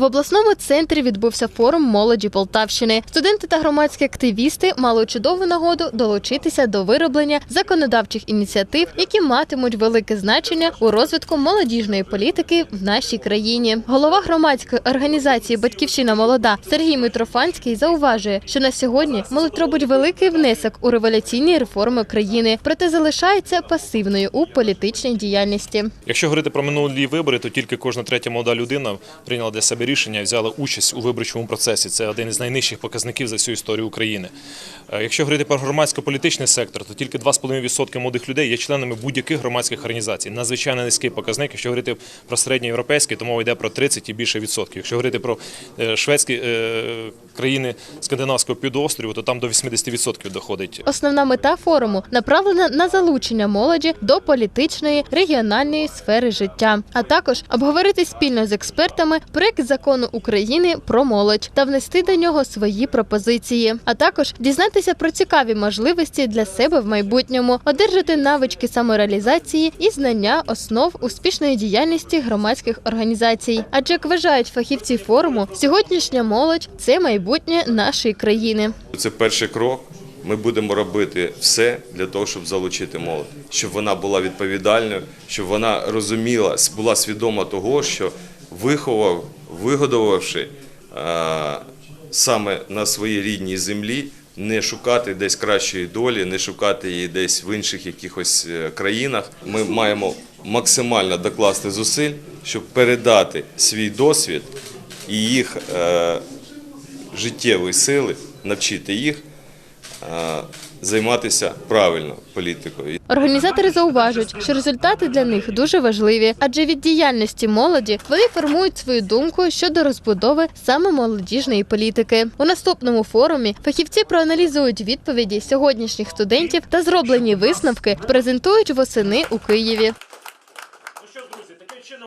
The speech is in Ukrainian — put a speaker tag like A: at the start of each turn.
A: В обласному центрі відбувся форум молоді Полтавщини. Студенти та громадські активісти мали чудову нагоду долучитися до вироблення законодавчих ініціатив, які матимуть велике значення у розвитку молодіжної політики в нашій країні. Голова громадської організації Батьківщина молода Сергій Митрофанський зауважує, що на сьогодні молодь робить великий внесок у революційні реформи країни, проте залишається пасивною у політичній діяльності.
B: Якщо говорити про минулі вибори, то тільки кожна третя молода людина прийняла для себе рішення і взяла участь у виборчому процесі. Це один із найнижчих показників за всю історію України. Е, Якщо говорити про громадсько-політичний сектор, то тільки 2,5% молодих людей є членами будь-яких громадських організацій. Надзвичайно низький показник. Якщо говорити про середньоєвропейський, то мова йде про 30 і більше відсотків. Якщо говорити про е, шведські е, країни скандинавського півдоострову, то там до 80% доходить
A: Основна мета форуму направлена на залучення молоді до політичної регіональної сфери життя, а також обговорити спільно з експертами проект закону України про молодь та внести до нього свої пропозиції, а також дізнатися про цікаві можливості для себе в майбутньому, одержати навички самореалізації і знання основ успішної діяльності громадських організацій. Адже як вважають фахівці форуму, сьогоднішня молодь це майбутнє нашої країни.
C: Це перший крок. Ми будемо робити все для того, щоб залучити молодь, щоб вона була відповідальною, щоб вона розуміла, була свідома того, що виховав, вигодувавши е, саме на своїй рідній землі, не шукати десь кращої долі, не шукати її десь в інших якихось е, країнах. Ми маємо максимально докласти зусиль, щоб передати свій досвід і їх життєві життєвої сили, навчити їх е, займатися правильно політикою.
A: Організатори зауважують, що результати для них дуже важливі, адже від діяльності молоді вони формують свою думку щодо розбудови саме молодіжної політики. У наступному форумі фахівці проаналізують відповіді сьогоднішніх студентів та зроблені висновки презентують восени у Києві.